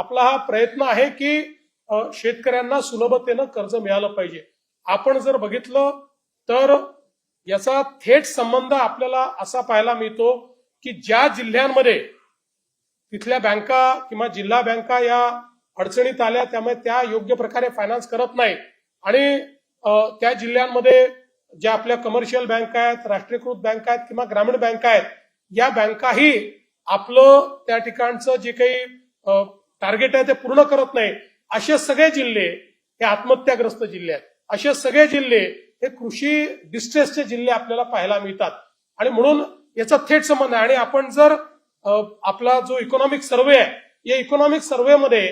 आपला हा प्रयत्न आहे की शेतकऱ्यांना सुलभतेनं कर्ज मिळालं पाहिजे. आपण जर बघितलं तर याचा थेट संबंध आपल्याला असा पाहायला मिळतो की ज्या जिल्ह्यांमध्ये तिथल्या बँका किंवा जिल्हा बँका या अडचणीत आल्या त्यामुळे त्या योग्य प्रकारे फायनान्स करत नाही आणि त्या जिल्ह्यांमध्ये ज्या आपल्या कमर्शियल बँका आहेत राष्ट्रीयकृत बँका आहेत किंवा ग्रामीण बँका आहेत या बँकाही आपलं त्या ठिकाणचं जे काही टार्गेट आहे ते पूर्ण करत नाही. असे सगळे जिल्हे हे आत्महत्याग्रस्त जिल्हे आहेत. असे सगळे जिल्हे हे कृषी डिस्ट्रेसचे जिल्हे आपल्याला पाहायला मिळतात. आणि म्हणून याचा थेट संबंध आहे. आणि आपण जर आपला जो इकॉनॉमिक सर्वे आहे या इकॉनॉमिक सर्व्हेमध्ये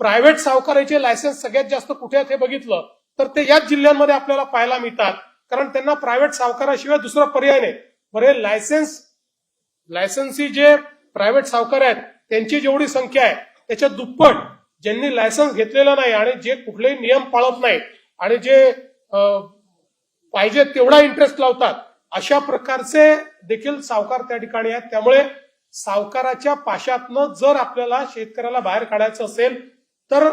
प्रायव्हेट सावकाराचे लायसन्स सगळ्यात जास्त कुठे आहेत हे बघितलं तर ते याच जिल्ह्यांमध्ये आपल्याला पाहायला मिळतात. कारण त्यांना प्रायव्हेट सावकाराशिवाय दुसरा पर्याय नाही. बरे लायसन्स लायसन्सी जे प्रायव्हेट सावकार आहेत त्यांची जेवढी संख्या आहे त्याच्या दुप्पट ज्यांनी लायसन्स घेतलेलं नाही आणि जे कुठलेही नियम पाळत नाहीत आणि जे पाहिजे तेवढा इंटरेस्ट लावतात अशा प्रकारचे देखील सावकार त्या ठिकाणी आहेत. त्यामुळे सावकाराच्या पाशातनं जर आपल्याला शेतकऱ्याला बाहेर काढायचं असेल तर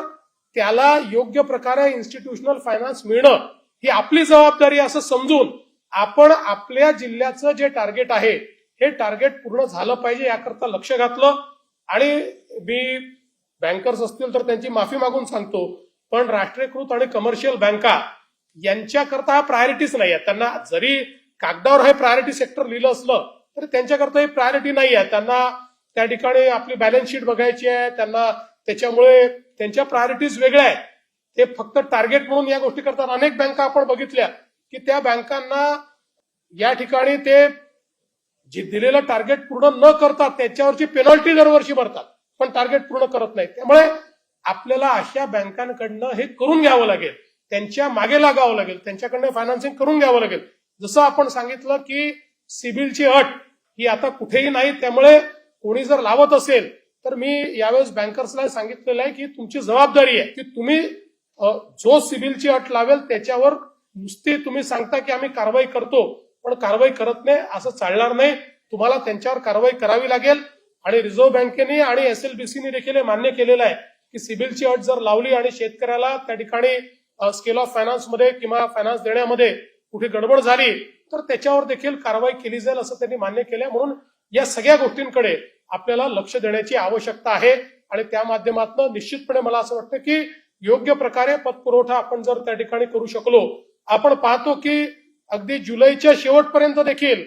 त्याला योग्य प्रकारे इन्स्टिट्यूशनल फायनान्स मिळणं ही आपली जबाबदारी असं समजून आपण आपल्या जिल्ह्याचं जे टार्गेट आहे हे टार्गेट पूर्ण झालं पाहिजे याकरता लक्ष घातलं. आणि मी बँकर्स असतील तर त्यांची माफी मागून सांगतो. पण राष्ट्रीयकृत आणि कमर्शियल बँका यांच्याकरता हा प्रायोरिटीच नाही आहे त्यांना जरी कागदावर हे प्रायोरिटी सेक्टर लिहिलं असलं तरी त्यांच्याकरता ही प्रायोरिटी नाही आहे त्यांना त्या ठिकाणी आपली बॅलन्स शीट बघायची आहे. त्यांना त्याच्यामुळे त्यांच्या प्रायोरिटीज वेगळ्या आहेत. ते फक्त टार्गेट म्हणून या गोष्टी करतात. अनेक बँका आपण बघितल्या की त्या बँकांना या ठिकाणी ते जे दिलेलं टार्गेट पूर्ण न करतात त्याच्यावरची पेनॉल्टी दरवर्षी भरतात. पण टार्गेट पूर्ण करत नाही त्यामुळे आपल्याला अशा बँकांकडनं हे करून घ्यावं लागेल. त्यांच्या मागे लागावं लागेल. त्यांच्याकडनं फायनान्सिंग करून घ्यावं लागेल. जसं आपण सांगितलं की सिबिलची अट ही आता कुठेही नाही त्यामुळे कोणी जर लावत असेल तर मी यावेळेस बँकर्सला सांगितलेलं आहे की तुमची जबाबदारी आहे की तुम्ही जो सिबिलची अट लावेल त्याच्यावर नुसती तुम्ही सांगता की आम्ही कारवाई करतो पण कारवाई करत नाही असं चालणार नाही. तुम्हाला त्यांच्यावर कारवाई करावी लागेल. आणि रिझर्व्ह बँकेने आणि एसएलबीसीने देखील हे मान्य केलेलं आहे की सिबिलची अट जर लावली आणि शेतकऱ्याला त्या ठिकाणी स्केल ऑफ फायनान्समध्ये किंवा फायनान्स देण्यामध्ये कुठे गडबड झाली तर त्याच्यावर देखील कारवाई केली जाईल असं त्यांनी मान्य केलं म्हणून या सगळ्या गोष्टींकडे आपल्याला लक्ष देण्याची आवश्यकता आहे. आणि त्या माध्यमातून निश्चितपणे मला असं वाटतं की योग्य प्रकारे पतपुरवठा आपण जर त्या ठिकाणी करू शकलो आपण पाहतो की अगदी जुलैच्या शेवटपर्यंत देखील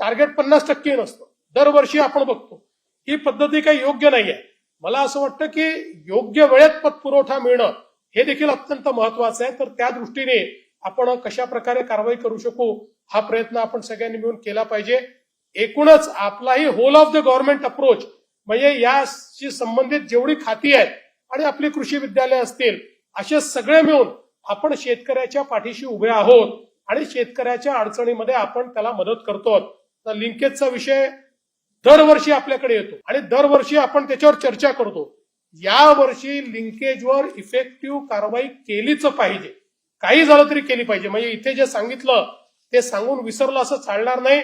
टार्गेट पन्नास टक्के नसतं. दरवर्षी आपण बघतो. ही पद्धती काही योग्य नाही आहे मला असं वाटतं की योग्य वेळेत पतपुरवठा मिळणं हे देखील अत्यंत महत्वाचं आहे. तर त्या दृष्टीने आपण कशा प्रकारे कारवाई करू शकू हा प्रयत्न आपण सगळ्यांनी मिळून केला पाहिजे. एकूणच आपलाही whole of the government approach म्हणजे याशी संबंधित जेवढी खाती आहेत आणि आपली कृषी विद्यालय असतील असे सगळे मिळून आपण शेतकऱ्याच्या पाठीशी उभे आहोत आणि शेतकऱ्याच्या अडचणीमध्ये आपण त्याला मदत करतो तर लिंकेजचा विषय दरवर्षी आपल्याकडे येतो आणि दरवर्षी आपण त्याच्यावर चर्चा करतो. या वर्षी लिंकेजवर इफेक्टिव्ह कारवाई केलीच पाहिजे. काही झालं तरी केली पाहिजे. म्हणजे इथे जे सांगितलं ते सांगून विसरलं असं चालणार नाही.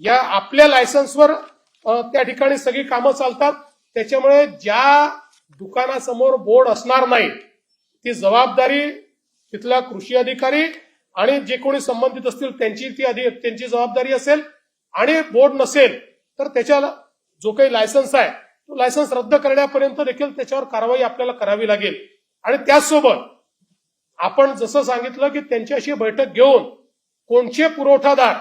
या आपल्या लायसन्सवर त्या ठिकाणी सगळी कामं चालतात. त्याच्यामुळे ज्या दुकानासमोर बोर्ड असणार नाही ती जबाबदारी तिथला कृषी अधिकारी आणि जे कोणी संबंधित असतील त्यांची ती त्यांची जबाबदारी असेल आणि बोर्ड नसेल तर त्याच्याला जो काही लायसन्स आहे तो लायसन्स रद्द करण्यापर्यंत देखील त्याच्यावर कारवाई आपल्याला करावी लागेल. आणि त्याचसोबत आपण जसं सांगितलं की त्यांच्याशी बैठक घेऊन कोणचे पुरवठादार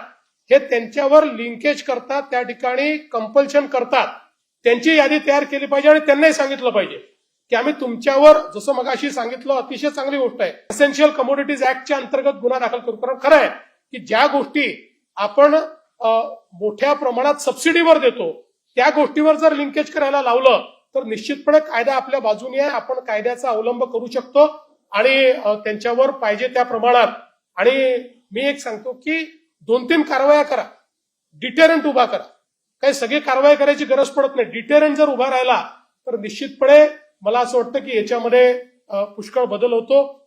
हे त्यांच्यावर लिंकेज करतात त्या ठिकाणी कंपल्शन करतात त्यांची यादी तयार केली पाहिजे आणि त्यांनाही सांगितलं पाहिजे की आम्ही तुमच्यावर जसं मगाशी सांगितलं अतिशय चांगली गोष्ट आहे. एसेन्शियल कमोडिटीज ऍक्टच्या अंतर्गत गुन्हा दाखल करू. कारण खरं आहे की ज्या गोष्टी आपण मोठ्या प्रमाणात सबसिडीवर देतो. त्या गोष्टीवर जर लिंकेज करायला लावलं तर निश्चितपणे कायदा आपल्या बाजूने आहे. आपण कायद्याचा अवलंब करू शकतो आणि त्यांच्यावर पाहिजे त्या प्रमाणात. आणि मी एक सांगतो की दोन तीन कारवाया करा. डिटेरंट उभा करा. काही सगळी कारवाई करायची गरज पडत नाही. डिटेरंट जर उभा राहिला तर निश्चितपणे मला असं वाटतं की याच्यामध्ये पुष्कळ बदल होतो.